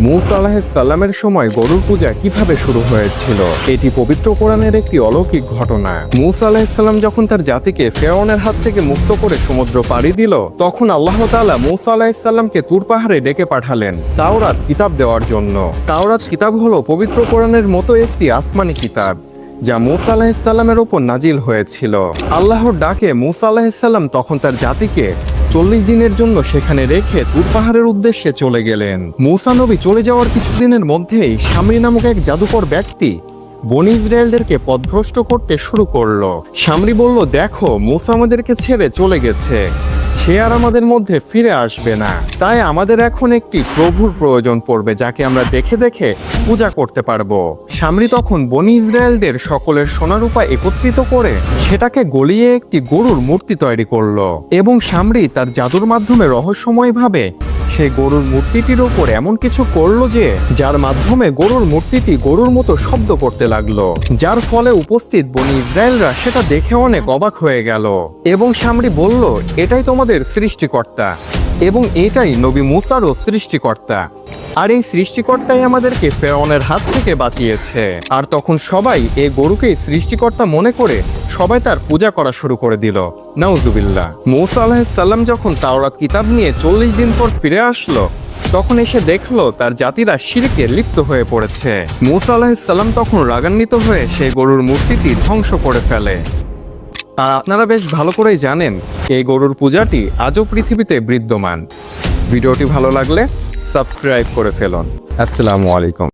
মুসা সময় গরুর পূজা কীভাবে শুরু হয়েছিল? এটি পবিত্র কোরআনের একটি অলৌকিক ঘটনা। মুসা যখন তার জাতিকে ফেরাউনের হাত থেকে মুক্ত করে সমুদ্র পাড়ি দিল, তখন আল্লাহ তাআলা মুসা আলাহিসাল্লামকে তুর পাহাড়ে ডেকে পাঠালেন তাওরাত কিতাব দেওয়ার জন্য। তাওরাত কিতাব হলো পবিত্র কোরআনের মতো একটি আসমানি কিতাব, যা মুসা আলাহিসাল্লামের ওপর নাজিল হয়েছিল। আল্লাহর ডাকে মুসা আলাহিসাল্লাম তখন তার জাতিকে চল্লিশ দিনের জন্য সেখানে রেখে তুর পাহাড়ের উদ্দেশ্যে চলে গেলেন। মুসা নবী চলে যাওয়ার কিছুদিনের মধ্যেই সামরি নামক এক জাদুকর ব্যক্তি বনি ইসরায়েলদেরকে পথভ্রষ্ট করতে শুরু করল। সামরি বলল, দেখো, মুসা আমাদেরকে ছেড়ে চলে গেছে। সে আর আমাদের মধ্যে ফিরে আসবে না। তাই আমাদের এখন একটি প্রভুর প্রয়োজন পড়বে, যাকে আমরা দেখে দেখে পূজা করতে পারব। সামরি তখন বনি ইসরায়েলদের সকলের সোনারূপা একত্রিত করে সেটাকে গলিয়ে একটি গরুর মূর্তি তৈরি করল। এবং সামরি তার জাদুর মাধ্যমে রহস্যময়ভাবে সেই গরুর মূর্তিটির ওপর এমন কিছু করল যে, যার মাধ্যমে গরুর মূর্তিটি গরুর মতো শব্দ করতে লাগল। যার ফলে উপস্থিত বনি ইসরায়েলরা সেটা দেখে অনেক অবাক হয়ে গেল। এবং সামরি বলল, এটাই তোমাদের সৃষ্টিকর্তা। এবং এটাই নবী মুসারও সৃষ্টিকর্তা। আর এই সৃষ্টিকর্তাই আমাদেরকে ফেরাউনের হাত থেকে বাঁচিয়েছে। আর তখন সবাই এই গরুকেই সৃষ্টিকর্তা মনে করে সবাই তার পূজা করা শুরু করে দিল। নাউজুবিল্লাহ। মৌসা আলাহিসাল্লাম যখন তাওরাত কিতাব নিয়ে চল্লিশ দিন পর ফিরে আসলো, তখন এসে দেখল তার জাতিরা শিরকে লিপ্ত হয়ে পড়েছে। মৌসা আলাহিসাল্লাম তখন রাগান্বিত হয়ে সেই গরুর মূর্তিটি ধ্বংস করে ফেলে। আর আপনারা বেশ ভালো করেই জানেন এই গরুর পূজাটি আজও পৃথিবীতে বিদ্যমান। ভিডিওটি ভালো লাগলে সাবস্ক্রাইব করে ফেলুন। আসসালামু আলাইকুম।